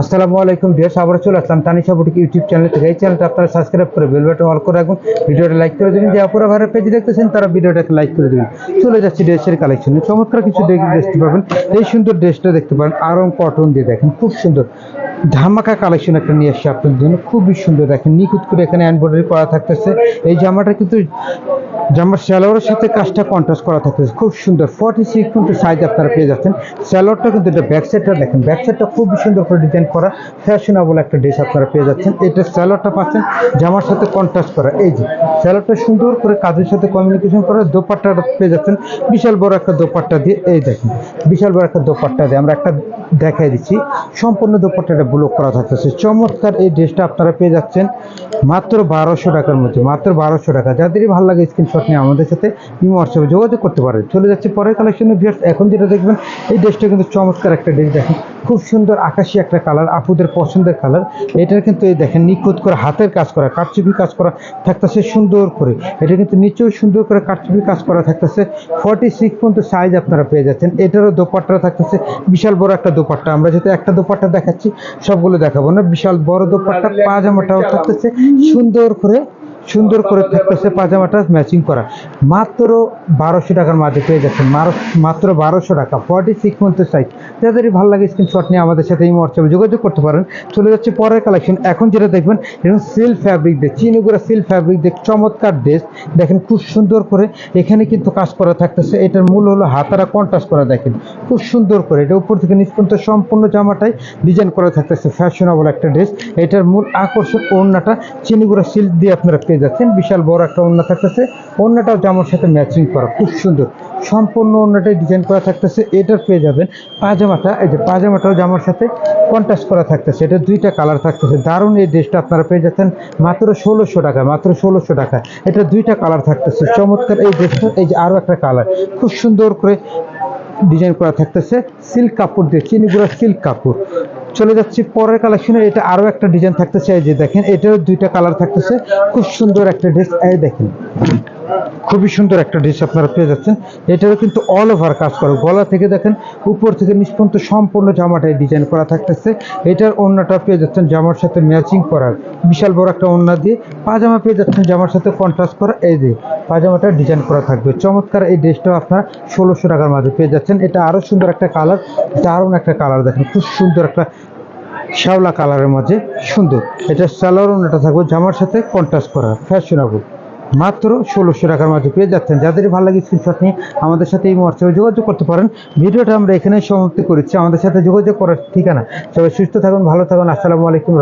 আসসালামু আলাইকুম ভিউয়ার্স আবার চলে আসলাম তানিশা বুটিক ইউটিউব চ্যানেল। থেকে এই চ্যানেলটা আপনারা সাবস্ক্রাইব করে বেল বাটন অল করে রাখুন ভিডিওটা লাইক করে দেবেন, যে অপরা ভাড়া পেজ দেখতেছেন, তারা ভিডিওটাকে লাইক করে দেবেন। চলে যাচ্ছি ড্রেসের কালেকশনে চমৎকার কিছু দেখতে পাবেন। এই সুন্দর ড্রেসটা দেখতে পাবেন, আরং কটন দিয়ে দেখেন, খুব সুন্দর। ধামাকা কালেকশন একটা নিয়ে আসছে আপনাদের জন্য, খুবই সুন্দর দেখেন, নিখুঁত করে এখানে এমব্রয়ডারি করা থাকতেছে। এই জামাটা কিন্তু জামার স্যালোয়ারের সাথে কাজটা কন্ট্রাস্ট করা থাকতেছে খুব সুন্দর। ফর্টি সিক্স কিন্তু সাইজ আপনারা পেয়ে যাচ্ছেন। স্যালোয়ারটা কিন্তু এটা ব্যাক সাইডটা দেখেন। ব্যাক সাইডটা খুবই সুন্দর করে ডিজাইন করা ফ্যাশনেবল একটা ড্রেস আপনারা পেয়ে যাচ্ছেন। এটা স্যালোয়ারটা পাচ্ছেন, জামার সাথে কন্ট্রাস্ট করা। এই যে, স্যালোয়ারটা সুন্দর করে কাজের সাথে কমিউনিকেশন করা দোপাট্টাটা পেয়ে যাচ্ছেন। বিশাল বড় একটা দোপাট্টা দিয়ে, এই দেখেন, বিশাল বড় একটা দোপাট্টা দিয়ে আমরা একটা দেখাই দিচ্ছি। সম্পূর্ণ দোপাট্টাটা ব্লক করা থাকতেছে। চমৎকার এই ড্রেসটা আপনারা পেয়ে যাচ্ছেন। মাত্র বারোশো টাকার মধ্যে, মাত্র বারোশো টাকা। যাদেরই ভালো লাগে স্ক্রিনশট নিয়ে আমাদের সাথে ইমো হোয়াটসঅ্যাপে যোগাযোগ করতে পারেন চলে যাচ্ছে পরের কালেকশনের ভিউয়ার্স এখন যেটা দেখবেন এই ড্রেসটা কিন্তু চমৎকার একটা ড্রেস দেখেন। খুব সুন্দর আকাশি একটা কালার আপুদের পছন্দের কালার এটার কিন্তু এই দেখেন নিখুঁত করে হাতের কাজ করা কারচুপি কাজ করা থাকতেছে সুন্দর করে। এটা কিন্তু নিচেও সুন্দর করে কারচুপি কাজ করা থাকতেছে। ফর্টি সিক্স পর্যন্ত সাইজ আপনারা পেয়ে যাচ্ছেন। এটারও দোপাট্টা থাকতেছে। বিশাল বড় একটা দোপাট্টা। আমরা যেহেতু একটা দোপাট্টা দেখাচ্ছি সবগুলো দেখাবো না। বিশাল বড় দোপাট্টা পাজামাটাও থাকতেছে। সুন্দর করে সুন্দর করে থাকতেছে পাজামাটা ম্যাচিং করা। মাত্র বারোশো টাকার মাঝে পেয়ে যাচ্ছেন। মাত্র বারোশো টাকা। ফর্টি সিক্স মন্থের সাইজ যাদেরই ভালো লাগে স্ক্রিনশট নিয়ে আমাদের সাথে এই হোয়াটসঅ্যাপে যোগাযোগ করতে পারেন। চলে যাচ্ছে পরের কালেকশন এখন যেটা দেখবেন এরকম সিল্ক ফ্যাব্রিক দিয়ে চিনিগুড়া সিল্ক ফ্যাব্রিক দিয়ে চমৎকার ড্রেস দেখেন খুব সুন্দর করে এখানে কিন্তু কাজ করা থাকতেছে। এটার মূল হলো হাতারা কন্ট্রাস্ট করা দেখেন। খুব সুন্দর করে। এটা উপর থেকে নিচ পর্যন্ত সম্পূর্ণ জামাটাই ডিজাইন করা থাকতেছে। ফ্যাশনেবল একটা ড্রেস এটার মূল আকর্ষণ ওড়নাটা চিনিগুড়া সিল্ক দিয়ে আপনারা যাচ্ছেন। বিশাল বড় একটা ওড়না থাকতেছে। ওড়নাটাও জামার সাথে ম্যাচিং করা। খুব সুন্দর। সম্পূর্ণ ওড়নাটাই ডিজাইন করা থাকতেছে। এটার পেয়ে যাবেন পাজামাটা এই যে পাজামাটাও জামার সাথে কন্ট্রাস্ট করা থাকতেছে। এটা দুইটা কালার থাকতেছে। দারুণ এই ড্রেসটা আপনারা পেয়ে যাচ্ছেন। মাত্র ষোলোশো টাকা, মাত্র ষোলোশো টাকা। এটা দুইটা কালার থাকতেছে। চমৎকার এই ড্রেসটা এই যে আরও একটা কালার খুব সুন্দর করে ডিজাইন করা থাকতেছে। সিল্ক কাপড় দিয়ে, চিনিগুড়া সিল্ক কাপড়। চলে যাচ্ছি পরের কালেকশনে এটা আরও একটা ডিজাইন থাকতেছে এই যে দেখেন, এটারও দুইটা কালার থাকতেছে। খুব সুন্দর একটা ড্রেস এই দেখেন। খুবই সুন্দর একটা ড্রেস আপনারা পেয়ে যাচ্ছেন। এটারও কিন্তু অল ওভার কাজ করে। গলা থেকে দেখেন, উপর থেকে নিষ্পন্ত সম্পূর্ণ জামাটাই ডিজাইন করা থাকতেছে। এটার ওড়নাটা পেয়ে যাচ্ছেন জামার সাথে ম্যাচিং করার বিশাল বড় একটা ওড়না দিয়ে পাজামা পেয়ে যাচ্ছেন জামার সাথে কন্ট্রাস্ট করা। এই যে, পাজামাটা ডিজাইন করা থাকবে। চমৎকার এই ড্রেসটাও আপনারা ষোলোশো টাকার মাঝে পেয়ে যাচ্ছেন। এটা আরও সুন্দর একটা কালার দারুণ একটা কালার দেখেন। খুব সুন্দর একটা শ্যাওলা কালারের মাঝে। সুন্দর। এটা সালোয়ার ওড়নাটা থাকবে জামার সাথে কন্ট্রাস্ট করা। ফ্যাশনেবল মাত্র ষোলোশো টাকার মাঝে পেয়ে যাচ্ছেন। যাদের ভালো লাগে স্ক্রিনশট নিয়ে আমাদের সাথে এই হোয়াটসঅ্যাপে যোগাযোগ করতে পারেন। ভিডিওটা আমরা এখানে সমাপ্তি করেছি। আমাদের সাথে যোগাযোগ করার ঠিকানা। সবাই সুস্থ থাকুন, ভালো থাকুন। আসসালামু আলাইকুম।